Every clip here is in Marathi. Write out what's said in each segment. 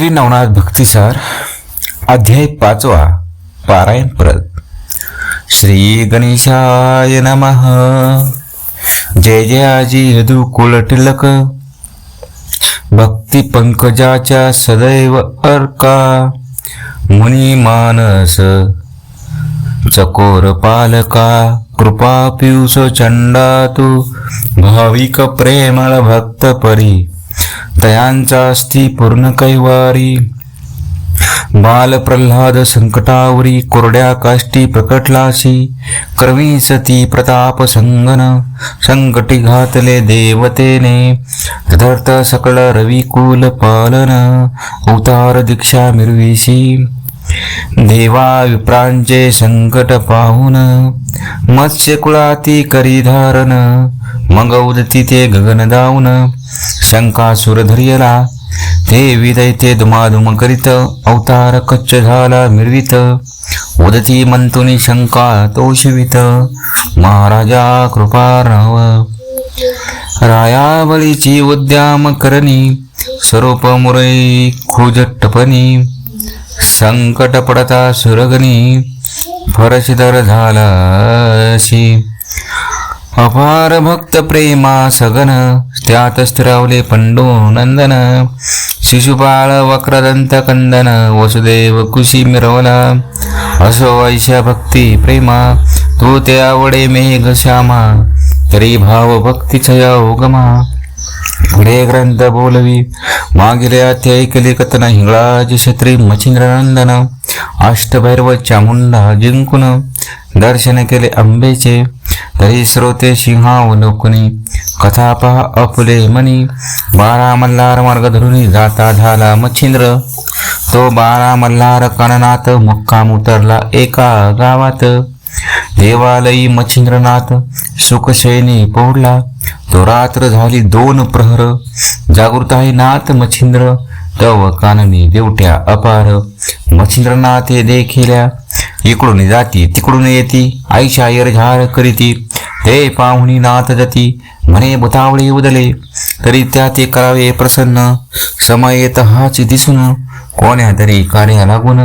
श्री नवनाथ भक्तिसार अध्याय पाचवा पारायण परत श्री गणेशाय नमः. जय जय आजी यदु भक्ती पंकजाच्या सदैव अर्का. मुनी मानस चकोर पालका कृपा पियुष चंडा तू भाविक प्रेमळ भक्त परी. तयांचा अस्ति पूर्ण कैवारी। बाल प्रल्हाद संकटावरी कोरड्या काष्टी प्रकटलासी। कर्वी सती प्रताप संगन संकटी घातले देवतेने। तदर्थ सकळ रविकुल पालन अवतार दीक्षा मिरविशी देवा विप्रांचे संकट पाहून मत्स्य कुळाती करी धारण मग उदती ते गगन दावून शंका सुर धरियला ते विदैते धुमाधुम करीत अवतार कच्च झाला मिरवित उदती मंतुनी शंका तोषवित महाराजा कृपाराव रायावळीची उद्याम करणी स्वरूप मुरई खुजटपणी संकट पडता सुरगणी फरशिदर झालाशी. अपार भक्त प्रेमा सगन त्यात स्थिरावले पंडू नंदन शिशुपाळ वक्रदंत कंदन वसुदेव कुशी मिरवला असो ऐशा भक्ती प्रेमा तू ते आवडे मेघ श्यामा तरी भाव भक्तीच्या उगमा पुढे ग्रंथ बोलवी मागिले अथे ऐकले कथन हिंगळाज क्षत्री मच्छिंद्रनंदन अष्टभैरव चामुंडा जिंकून दर्शन केले अंबेचे तरी श्रोते सिंहावलोकनी कथा पहा अपुले मनी बारा मल्हार मार्ग धरुनी जाता झाला मच्छिंद्र. तो बारा मल्हार कणनाथ मुक्काम उतरला एका गावात. देवालयी मच्छिंद्रनाथ सुखसेनी पोहडला तो रात्र झाली दोन प्रहर. जागृत आहे नाथ मच्छिंद्र. तव काननी देवट्या अपार. मच्छिंद्रनाथ देखिल्या. इकडून जाती तिकडून येती. आईशा झार करीती. ते पाहुणी नाथ जाती. म्हणे बुतावळे उदले. तरी त्या ते करावे प्रसन्न. समय येत हाच दिसून. कोण्या तरी कार्या लागून.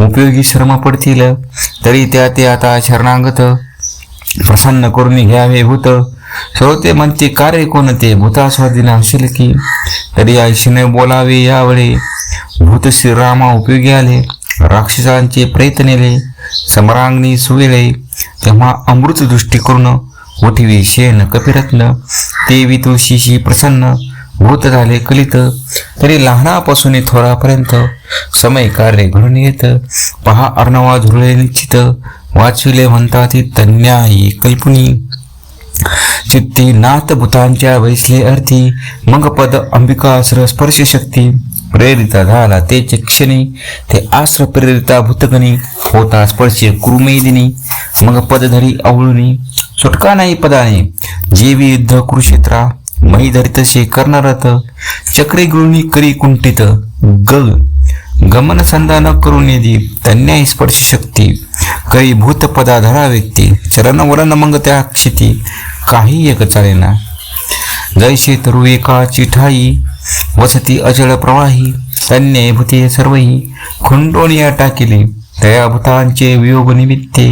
उपयोगी श्रम पडतील. तरी त्या ते आता शरणागत. प्रसन्न करून घ्यावे होतं श्रोते म्हणते कार्य कोणते भूतास्वाधीन असेल की? तरी आईशीने बोलावे यावेळी भूत श्रीरामा उपयोगी आले राक्षसांचे प्रेत नेले समरांगणी सुवेले तेव्हा अमृत दृष्टी उठवी शेन कपिरत्न ते वितुशीशी प्रसन्न भूत झाले कलित तरी लहानापासून थोरापर्यंत समय कार्य घडून येत. पहा अर्णवा झुरळे निश्चित वाचविले म्हणतात तन्यायी कल्पनी चित्ती नाथ भूतांच्या वैसले अर्थी मग पद अंबिकासर स्पर्श शक्ती. प्रेरिता झाला ते क्षणी ते आश्र प्रेरिता भूतगणी होता स्पर्श कुरुमेदिनी. मग पदधरी अवळुनी सुटका नाही पदाने जेवी युद्ध कुरुक्षेत्रा मही धरितसे कर्णरथ चक्रे गृहिणी करी कुंठित ग गमन संधान करून येदी तन्याय स्पर्श शक्ती करी भूत धरा व्यक्ती चरण वरण मग त्या क्षिती काही एक चालेना जैसे तरु एका चिठाई वसती अजळ प्रवाही तन्याय भूते सर्वही खुंडोनिया टाकिले तया भूतांचे वियोग निमित्ते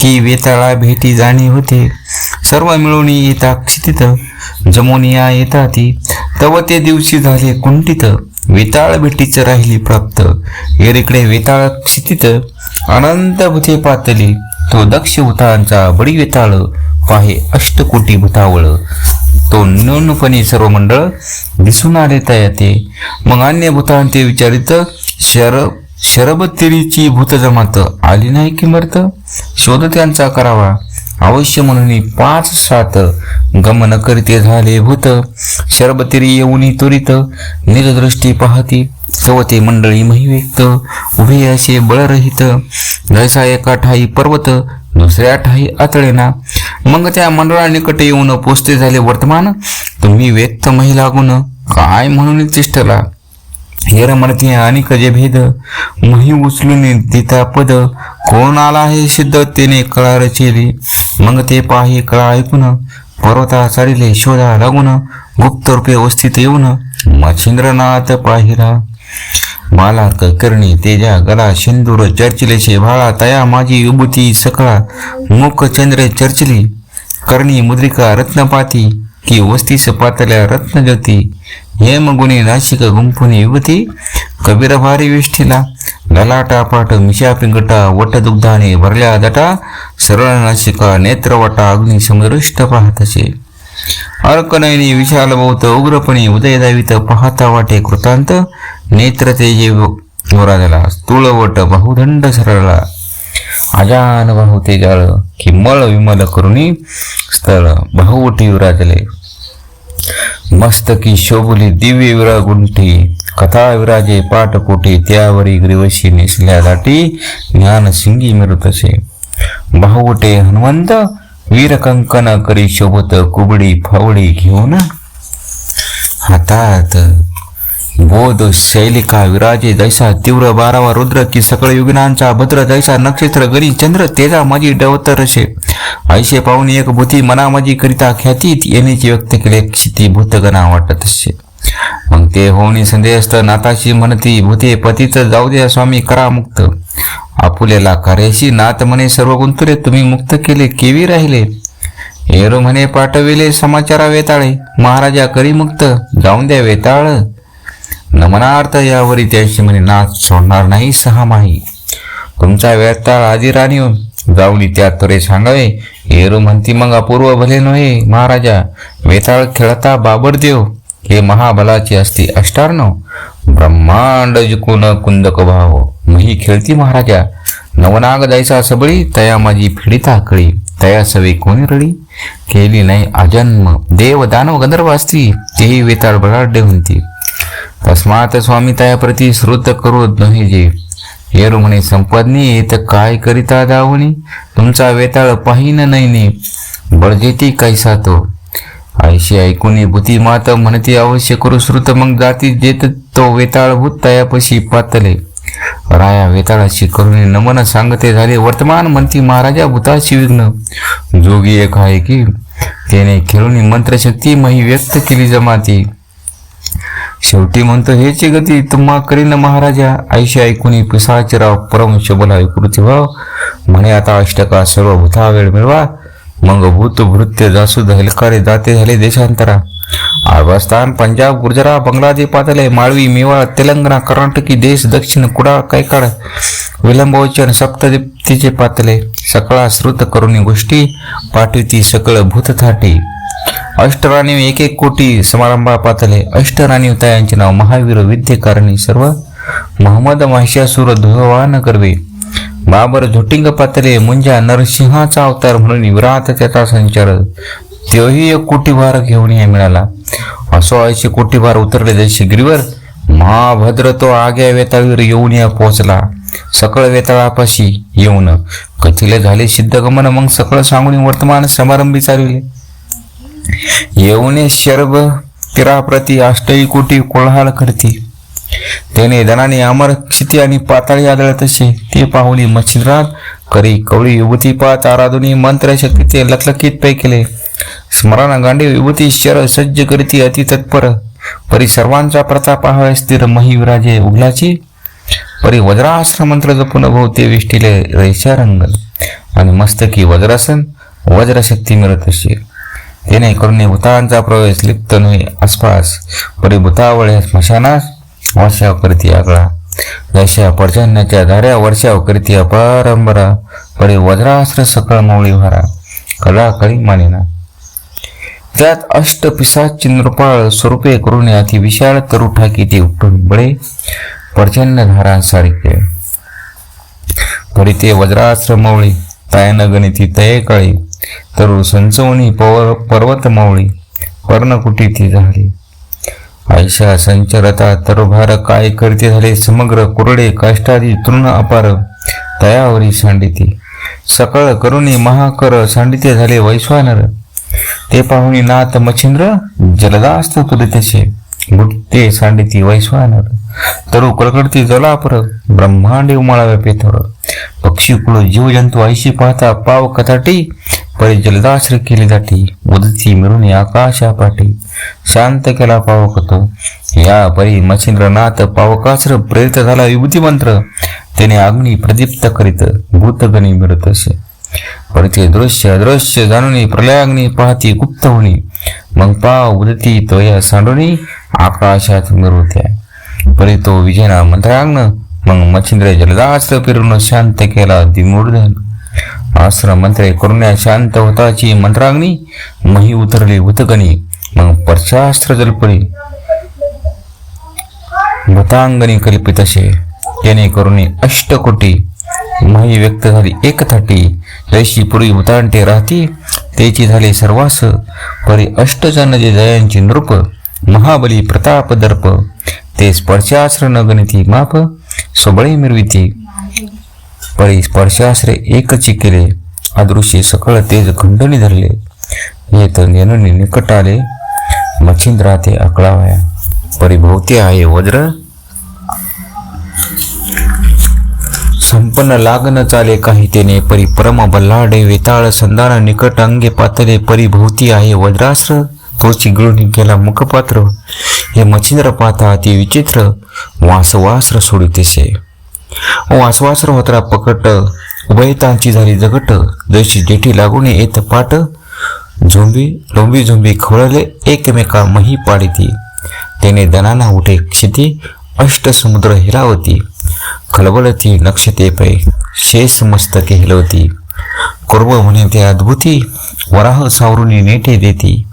की वेताळा भेटी जाणे होते. सर्व मिळून येता क्षितित जमोनिया येताती तव ते दिवशी झाले कुंठित. वेताळ भेटीच राहिली प्राप्त. एरिकडे वेताळ क्षितित अनंत भूते पातली तो दक्ष भूतांचा बडी वेताळ. पाहे अष्टकोटी भूतावळ तो न्यूनपणे सर्व मंडळ दिसून आले येते मग अन्य भूतांचे विचारित शर शरबतिरीची भूत जमात आली नाही की मर्त शोध त्यांचा करावा. अवश्य म्हणून पाच सात गमन करीते झाले भूत. शरबतिरी येऊन त्वरित निजदृष्टी पाहती सवते मंडळी महिव्यक्त. उभे असे बळरहित. जैसा एका ठाई पर्वत दुसऱ्या ठाई आतळेना. मग त्या मंडळानिकट येऊन पोचते झाले वर्तमान. तुम्ही व्यक्त महिला गुण काय म्हणून तिष्ठला हेर म्हणते अनेक जे भेद मही उचलून दिता पद. कोण आला हे सिद्ध तिने कळा रचिली मग ते पाही कळा ऐकून पर्वता चढिले शोधा लागून गुप्त रूपे वस्तीत येऊन मच्छिंद्रनाथ पाहिरा मालार्क करणी तेजा गला सिंदूर चर्चिलेशे भाळा तया माझी विभूती सकळा मुख चंद्र चर्चिली करणी मुद्रिका रत्नपाती की वस्तीस पातल्या रत्नज्योती हेम गुणी नाशिक गुंफुनी युवती कबीर भारी विष्ठीला ललाटापाट मिशा पिंगटा वटदुग्धाने भरल्या दटा सरळ नाशिका नेत्रवटा अग्नी समुद्रिष्ट पाहतसे. अर्कनयनी विशाल बहुत उग्रपणे उदयदावित पाहता वाटे कृतांत नेत्र तेजे वराजला स्थूळवट बहुदंड सरळला. अजान बाहू तेजाळ कि मळ विमल करुणी स्थळ बहुवटी विराजले मस्तकी शोभली दिव्य विरा गुंठी कथा विराजे पाटपोटी त्यावरी ग्रीवशी नेसल्या दाटी ज्ञान सिंगी मिरुतसे. हनुमंत वीरकंकन करी शोभत कुबडी फावडी घेऊन हातात बोध शैलिका विराजे जैसा तीव्र बारावा रुद्र की सकळ युगिनांचा भद्र जैसा नक्षत्र गरी चंद्र तेजा माझी डवतरशे ऐशे पाहून एक भूती मना माझी करिता ख्याती येण्याची व्यक्त केले क्षिती भूतगणा वाटत असे मग ते होणी संदेहस्त नाताशी म्हणती भूते पतीच जाऊ द्या स्वामी करा मुक्त. आपुलेला कार्याशी नात म्हणे सर्व गुंतुरे तुम्ही मुक्त केले केवी राहिले? एरो म्हणे पाठविले समाचारा वेताळे. महाराजा करी मुक्त जाऊन द्या वेताळ. नमनार्थ यावरी इतिहासी म्हणे नाच सोडणार नाही सहा माही. तुमचा वेताळ आधी राणी जाऊन त्यात तरे सांगावे येरू म्हणती मग अपूर्व भले नव्हे महाराजा. वेताळ खेळता बाबर देव. हे महाबलाची असती अष्टार्णव ब्रह्मांड जिकून कुंदक भाव. मही खेळती महाराजा. नवनाग जायचा सबळी तया माझी फिडिता कळी तया सवे कोणी रळी केली नाही अजन्म. देव दानव गंधर्व असती तेही वेताळ बलाढ्य म्हणती तस्मात स्वामी तयाप्रती श्रुत करोत नव्हे जे। येरू म्हणे संपदनी येत काय करिता दावणी तुमचा वेताळ पाहिन नैने। बळजेती कैसा तो? आयशी ऐकून भूती मात म्हणती अवश्य करू श्रुत मग जाती जेत तो वेताळ भूत तयापशी पातले। राया वेताळाशी करून नमन सांगते झाले वर्तमान म्हणती महाराजा भूताशी विघ्न। जोगी एक आहे की त्याने खेळून मंत्रशक्ती मही व्यक्त केली जमाती। शेवटी म्हणतो हेची गती तुम्हा करीन महाराजा. आईशी ऐकून पिसाचराव परम शबला विकृती भाव म्हणे आता अष्टका सर्व भूता वेळ मिळवा. मग भूत भृत्य जासूद हलकारे जाते झाले देशांतरा. आळवास्थान पंजाब गुजरात बांगलादेश पातले माळवी मेवाळ तेलंगणा कर्नाटकी देश दक्षिण कुडा कैकाड विलंबवचन सप्तदीप्तीचे पातले. सकळा श्रुत करुणी गोष्टी पाठविती सकळ भूत थाटी अष्टराणीव एक एक कोटी समारंभा पातले. अष्टराणीव नाव महावीर विद्येकारणी सर्व मोहम्मद महिषासुर धुवान करवे. बाबर झोटिंग पातले मुंजा नरसिंहाचा अवतार म्हणून विरात त्याचा संचार. तोही एक कोटी भार घेऊन या मिळाला. असो ऐंशी कोटी भार उतरले जैसे गिरीवर. महाभद्र तो आग्या वेताळीवर येऊन या पोहोचला. सकळ वेताळापाशी येऊन. कथिले झाले सिद्धगमन मग सकळ सांगून वर्तमान समारंभी चालविले. येऊने शर्भ तिराप्रती अष्टई कोटी कोळहाळ करती. त्याने धनाने अमर क्षिती आणि पाताळी आदळत असे. ते पाहुली मच्छिंद्रात करी कवळी युवती पात आराधुनी मंत्र शक्ती ते लखलखीत पै केले. स्मरण गांडी युवती शर सज्ज करीती अति तत्पर. परी सर्वांचा प्रताप आहे स्थिर महिविराजे उघलाची परी वज्रास्त्र मंत्र जपून भोवते विष्टीले रैशा रंगल. आणि मस्तकी वज्रासन वज्रशक्ती मिळत असे. त्याने करुणे भूतांचा प्रवेश लिप्त नव्हे आसपास परी भूतावळे स्मशानास वर्षाव करती आगळा जशा पर्जन्याच्या धाऱ्या वर्षाव करती अपारंबरा परी वज्रास्त्र सकळ मौळी भरा कला कळी मानिना त्यात अष्ट पिसाच नृपाळ स्वरूपे करून अति विशाळ तरु ठाकी ते उठून बळे पर्जन्य धारांसारखे परी ते वज्रास्त्र मौळी तायन गणिती तये कळी तरुण संचवणी पवर पर्वतमावळी पर्णकुटी ती झाली. आयशा संचरता तरभार काय करते झाले समग्र कुरडे काष्टादी तृण अपार तयावरी सांडिती. सकळ करुणी महाकर सांडिते झाले वैश्वानर. ते पाहुणी नाथ मच्छिंद्र जलदास्त तुरितसे गुट्टे सांडिती वैश्वानर. तरु कळकळती जलापर ब्रह्मांडे उमाळाव्या पेथर. पक्षी कुळ जीवजंतू ऐशी पाहता पाव कथाटी परी जलदाश्र केली जाती उदती मिळून आकाशा पाठी शांत केला पावक या परी मच्छिंद्रनाथ पावकाश्र प्रेरित झाला. विभूती मंत्र त्याने अग्नी प्रदीप्त करीत भूतगणी मिळत असे. परते दृश्य अदृश्य जाणून प्रलयाग्नी पाहती गुप्त होणी. मग पाव उदती तोया सांडोनी आकाशात मिरवत्या परी तो विजयना मंत्राग्न मग मच्छिंद्र जलदाश्र फिरून शांत केला. दिमूर्धन आश्रम मंत्रे करुण्या शांत होताची मंत्राग्नी मही उतरली उतगणी मग परशास्त्र जलपणे भतांगणी कल्पित असे याने करुणी अष्टकोटी. मही व्यक्त झाली एक थाटी. जैशी पूर्वी उतांटे राहती त्याची झाले सर्वास. परी अष्टजन जे जयांची नृप महाबली प्रताप दर्प. ते स्पर्शास्त्र न गणिती माप स्वबळी मिरविती. परी स्पर्शाश्रय एकची केले. अदृश्य सकळ तेज खंडणी धरले. येत नेनुनी निकट आले मच्छिंद्रा ते अकळावया परिभोवती आहे वज्र. संपन्न लागन चाले काही तेने परी परम बल्लाडे वेताळ संधान निकट अंगे पातले परिभोवती आहे वज्रास्त्र. तोची गिळून गेला मुखपात्र. हे मच्छिंद्र पाहता अति विचित्र. वासवास्त्र सोडितेसे वासवास्त्र होत्रा पकट उभयतांची झाली जगट जशी जेठी लागूने येत पाट झोंबी लोंबी झोंबी खवळले एकमेका मही पाडिती. त्याने दनाना उठे क्षिती अष्ट समुद्र हिरावती. खलबलती नक्षते पै शेष मस्तके हिलवती. कुर्ब म्हणे ते अद्भुती वराह सावरुनी नेटे देती.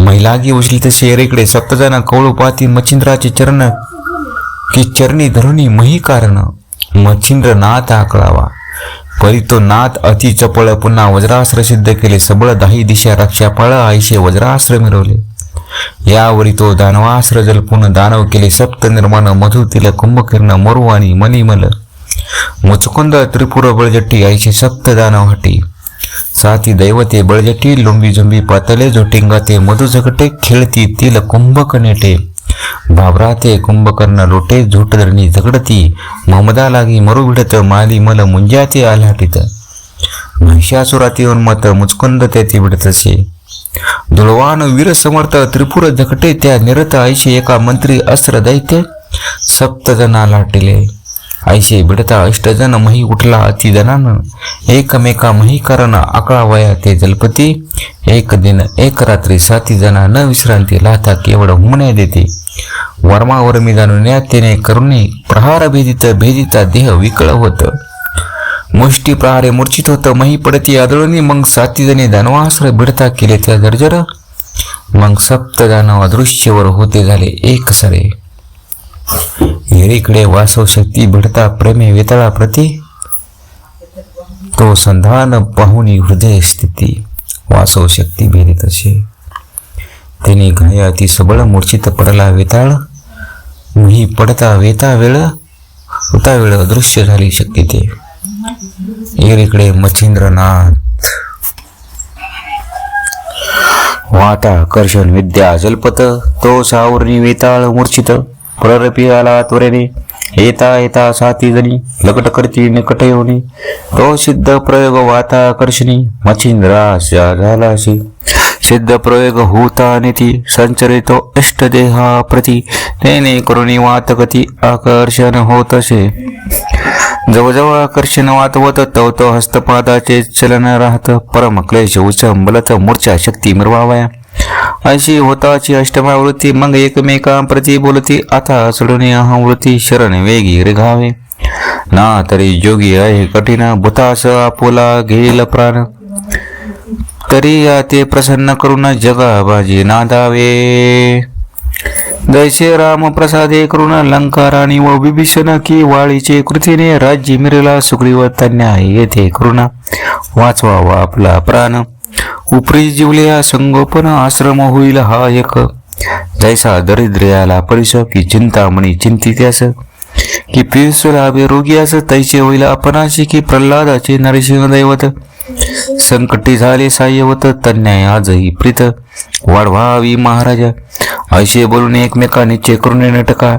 महिलागी उचली तसे एरेकडे सप्तजना कवळू पाती मच्छिंद्राचे चरण की चरणी धरुणी मही कारण मच्छिंद्र नाथ आकळावा. परी तो नाथ अति चपळ पुन्हा वज्रास्त्र सिद्ध केले सबळ दाही दिशा रक्षा पळ आईशे वज्रास्त्र मिरवले. यावरी तो दानवास्त्र जलपून दानव केले सप्त निर्माण मधुतील कुंभकिर्ण मरु आणि मणिमल. मुचकुंद त्रिपुर बळजट्टी आईशे सप्त दानव हटी. साती दैवते बळजटी लुंबी झुंबी पातले झोटिंगा ते मधुझगटे खेळती तिल कुंभक नेटे कुंभकर्ण लोटे झोटधरणी झगडती ममदा लागी मरू भिडत माली मल मुंजाते आलाटीत महिषासुराती उन्मत मुचकुंद तेथे भिडतसे दुलवान दुळवान वीर समर्थ त्रिपुर झकटे त्या निरत ऐशी एका मंत्री अस्त्र दैत्य सप्तजना लाटिले ऐशे भिडता अष्टजन मही उठला अतिजनानं एकमेका मही करण आकळा वया ते जलपती. एक दिन एक रात्री साती जना न विश्रांती लाथा केवळ हुमण्या देते. वर्मावर मी जाणून त्याने करुणे प्रहार भेदित भेदिता देह विकळ होत. मुष्टी प्रहारे मूर्छित होत मही पडती आदळणी मग साती जणे दानवास्त्र भिडता केले त्या जर्जर. मग सप्त दानव अदृश्यवर होते झाले एक सरे. हिरीकडे वासव शक्ती भिडता प्रेमे वेतळा प्रती तो संधान पाहुनी हृदय स्थिती वासव शक्ती भेदित असे त्याने घाया सबळ मूर्छित पडला वेताळ मी पडता वेता वेळ होता वेळ अदृश्य झाली शक्ती ते येरीकडे मच्छिंद्रनाथ वाता कर्षण विद्या जलपत तो सावरणी वेताळ मूर्छित प्ररपी आला त्वरेने येता येता साती जणी लकट करती निकट येऊनी. तो सिद्ध प्रयोग वाता कर्षणी मच्छिंद्राच्या झालाशी. सिद्ध प्रयोग होता नेती संचरितो इष्टदेहा प्रती. तेने करुणी वातगती आकर्षण होत असे जवळजवळ आकर्षण वातवत तव तो हस्तपादाचे चलन राहत. परम क्लेश उचम बलत मूर्छा शक्ती मिरवावया. अशी होताची अष्टमा वृत्ती मग एकमेकांप्रती बोलती आता सोडून वृत्ती शरण वेगी रिघावे ना तरी जोगी आहे कठीण भूतास आपोला घेईल प्राण. तरी ते प्रसन्न करून जगा बाजी नादावे. जैसे राम प्रसादे करून लंकाराणी व विभीषण की वाळीचे कृतीने राज्य मिरला सुग्रीव तन्या येथे करुणा. वाचवावा आपला प्राण. उपरी जीवल्या संगोपन आश्रम होईल हा एक. जैसा दरिद्र्याला परिस की चिंतामणी चिंतित्यास की पियुसला रोगियास तैसे होईल अपनाशी की प्रल्हादाचे नरसिंह दैवत. संकटी झाले साह्यवत तन्याय आजही प्रीत. वाढवावी महाराजा. असे बोलून एकमेकांनी चेकरून नटका.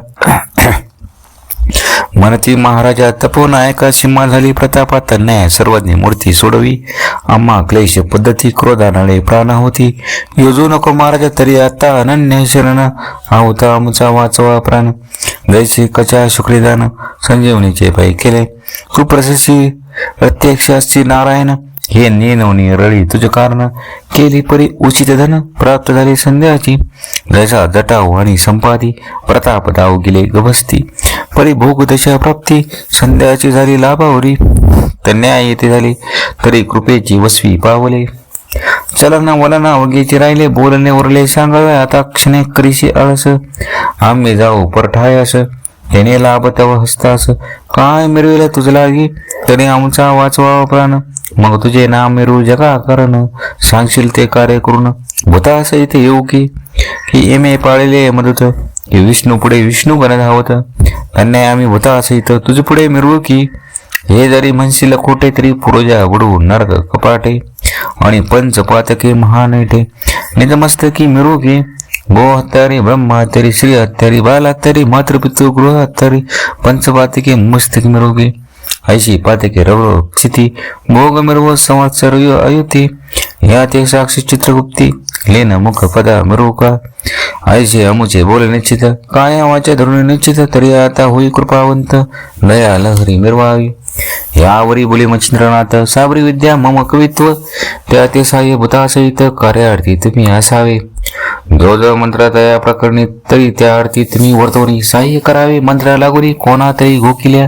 म्हणती महाराजा तपोनायका सीमा झाली प्रतापात न्याय सर्वज्ञ मूर्ती सोडवी. आम्हा क्लेश पद्धती क्रोधानाळे प्राण होती. योजू नको महाराजा तरी आता अनन्य शरण. आहोता आमचा वाचवा प्राण. जैसे कचा शुक्रीदान संजीवनीचे पायी केले. कुप्रशस्ती प्रत्यक्ष असती नारायण हे नेनवणी रळी तुझे कारण. केली परी उचित धन प्राप्त झाली संध्याची. लजा जटाव आणि संपादी प्रताप दाव गेले गभस्ती. परी भोग दशा प्राप्ती संध्याची झाली लाभावरी. तर न्याय येते झाली तरी कृपेची वसवी पावले. चलना वलना वगेचे राहिले बोलणे उरले सांगावे आता क्षणे करीशी आळस. आम्ही जाऊ परठायास त्याने लाभ तव हस्तास. काय मिरविलं तुझ लागी तरी आमचा वाचवा प्राण. मग तुझे नाम मिरू जगा कारण सांगशील ते कार्य करून. भूता असं इथे येऊ की की एम ए पाळले मदत की विष्णू पुढे विष्णू गण धावत अन्याय आम्ही भूता असं इथं तुझे पुढे मिरवू की हे जरी म्हणशील खोटे तरी पुरोजा बुडू नरक कपाटे. आणि पंच पातके महानेटे निजमस्तकी मिरू की गो हत्यारी ब्रह्म हत्यारी श्री हत्यारी बाल हत्यारी मातृपितृ गृह हत्यारी पंचपातके मस्तकी मिरोगी ऐशी पातके रव स्थिती भोग मिरव संवत्सर यो अयुती या ते साक्षी चित्रगुप्ती. लेन मुख पदा मिरवू का ऐसे अमुचे बोल निश्चित. काय वाच्या धरून निश्चित. तरी आता होई कृपावंत. लया लहरी मिरवावी यावरी बोली मच्छिंद्रनाथ. साबरी विद्या मम कवित्व. त्या ते साह्य भूतासहित कार्यार्थी तुम्ही असावे. जो मंत्रातया प्रकरणी तरी त्या अर्थी तुम्ही वर्तवणी. साह्य करावे मंत्रा लागोरी कोणा तरी गोकिल्या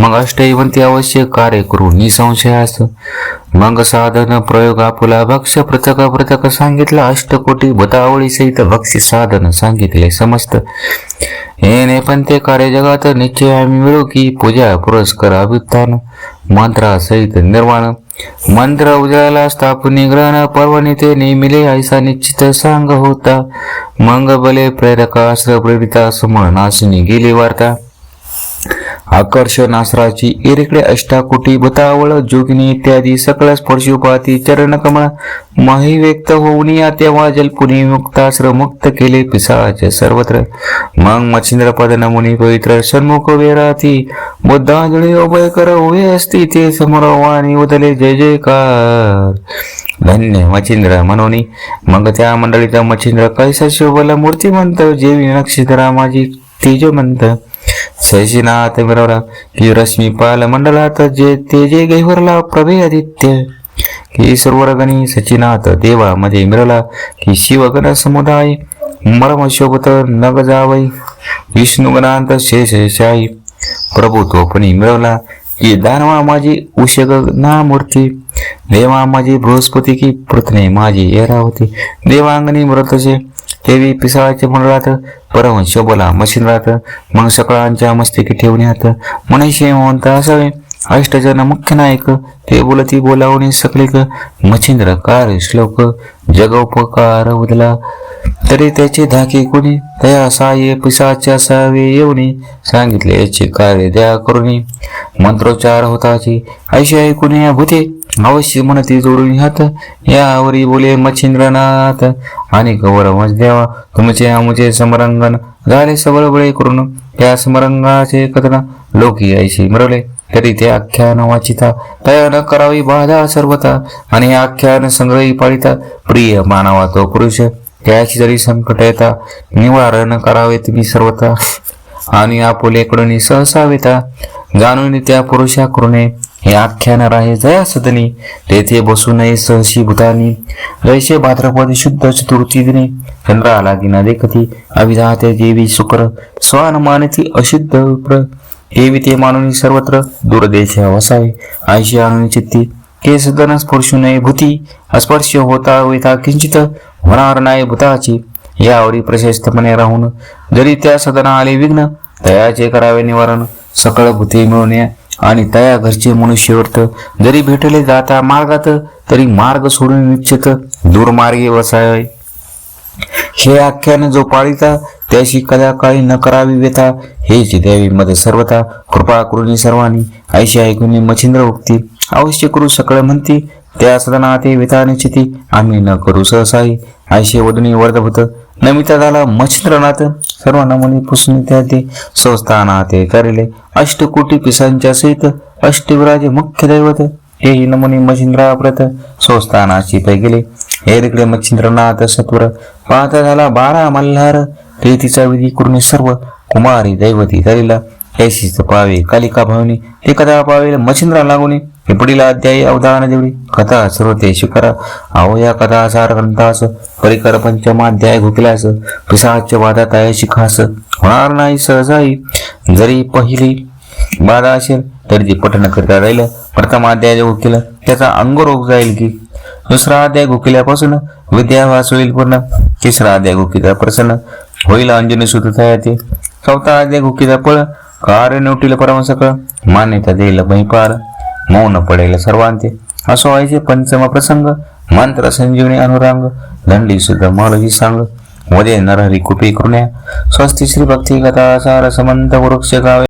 मग अष्टैवंती अवश्य कार्य करू निसंशयास मग साधन प्रयोग आपुला भक्ष पृथक पृथक सांगितलं अष्टकोटी भूतावळी सहित भक्ष साधन सांगितले समस्त. येणे पण ते कार्य जगात निश्चय आम्ही मिळू की पूजा पुरस्कार अभित्थान मंत्रासहित निर्वाण. मंत्र उजळाला स्थापनी ग्रहण पर्वणी ते नेमिले ऐसा निश्चित सांग होता. मंग बले प्रेरकाश्र प्रेरिता समळ नाशिनी गेली वार्ता. आकर्षणास्त्राची इरेकडे अष्टाकोटी बतावळ जोगिनी इत्यादी सकळ स्पर्शोपाती चरणकमळ माही व्यक्त होऊन या तेव्हा जलपुनी मुक्तास्त्र मुक्त केले पिसाळाचे सर्वत्र. मग मच्छिंद्र पद नमुनी पवित्र सन्मुख वेराती बुद्धांजळी उभय कर उभे असती ते समोर वाणी उदले जय जयकार धन्य मच्छिंद्र म्हणून मग त्या मंडळीचा मच्छिंद्र कैसा शोभला मूर्तिमंत जेवी नक्षत्रा माझी तेजमंत. सैशीनाथ मिरवला की रश्मी पाल मंडलात जे तेजे गैवरला प्रभे आदित्य की सर्वरगणी सचिनाथ देवा मध्ये मिरवला की शिवगण समुदाय मरम शोभत नग जावई विष्णुगणांत शेष शाही प्रभू तोपणी मिळवला की दानवा माझी उषग ना मूर्ती देवा माझी बृहस्पती की पृथ्वी माझी एरावती देवांगणी मृतसे देवी पिसाळाचे मंडळात परवंश बोला राहतं. मग सकाळांच्या मस्तिकी ठेवण्यात मनीषी म्हणता असावे. अष्टजन मुख्य नायक ते बोलती बोलावणी सकलिक मच्छिंद्र कार श्लोक जगोपकार उदला तरी त्याचे धाके कोणी? तया साये पिसाच्या सावे येऊनी. सांगितले याचे कार्य द्या करुणी मंत्रोच्चार होताची. ऐशी कुणी या भूते अवश्य म्हणती जोडून हात यावरी बोले मच्छिंद्रनाथ. आणि कवर मज द्यावा तुमचे आमुचे समरंगन. झाले सबळ बळे करून त्या समरंगाचे कथन लोकी ऐशी मरवले तरी ते आख्यान वाचिता तया न करावी बाधा सर्वता आणि आख्यान संग्रही पाळिता. प्रिय मानवा तो पुरुष त्याची जरी संकट येता निवारण करावे तुम्ही सर्वता आणि आपुलेकडून सहसावेता जाणून त्या पुरुषा करुणे. हे आख्यान राहे जया सदनी तेथे बसू नये सहशी भूतानी. जैसे भाद्रपद शुद्ध चतुर्थी दिने चंद्रा गिना देखती अभिधाते देवी शुक्र स्वान मानती अशुद्ध विप्र हे विते मानून सर्वत्र दूरदेश वसावे आयशी आणून चित्ती के सदन स्पर्शू नये भूती अस्पर्श होता वेता किंचित होणार नाही भूताची. यावरी प्रशस्तपणे राहून जरी त्या सदना आले विघ्न तयाचे करावे निवारण सकळ भूते मिळून या. आणि तया घरचे मनुष्यवर्त जरी भेटले जाता मार्गात तरी मार्ग सोडून निश्चित दुर्मार्गे वसावे हे आख्यान जो पाळीता त्याशी कदा काळी न करावी व्यथा हेच द्यावी मद सर्वथा कृपा करुणी सर्वांनी ऐशी ऐकून मच्छिंद्र उक्ती अवश्य करू सकळ म्हणती त्या सदना ते विता निश्चिती आम्ही न करू सहसाई आयशे वदनी वर्धभूत नमिता झाला मच्छिंद्रनाथ सर्वांना नमुनी पुसून त्या ते संस्थानाते करिले अष्टकोटी पिसांच्या सहित अष्टविराजे मुख्य दैवत हेही नमुने मच्छिंद्राप्रत संस्थानाची पै गेले. हे तिकडे मच्छिंद्रनाथ सत्वर पाहता झाला बारा मल्हार. प्रीतीचा विधी करून सर्व कुमारी दैवती धरिला. ऐशीच पावे कालिका भावनी ते कथा पावे मच्छिंद्रा लागून. हे पुढील अध्यायी अवधान देवळी कथा श्रोते ते शिकरा अहो या कथा सार ग्रंथास परिकर पंचमाध्याय घुकल्यास पिसाच्या वादात आहे शिखास. होणार नाही सहजाई. जरी पहिली बाधा असेल तरी ती पठण करता राहिलं. प्रथम अध्याय जो केलं. त्याचा अंगरोग जाईल की? दुसरा अध्याय घुकिल्यापासून विद्यावास होईल पूर्ण. तिसरा अध्याय घुकीचा प्रसन्न होईल अंजनी सुतता ते चौथा अध्याय घुकीचा पळ कार्य नोटील परम सकळ मान्यता देईल महिपाल मौन पडेल सर्वांते असो व्हायचे पंचम प्रसंग मंत्र संजीवनी अनुरांग दंडी सुद्ध मालजी सांग वदे नरहरी कुपी कृण्या स्वस्ती श्री भक्ती कथा सार समंत वृक्ष गावे.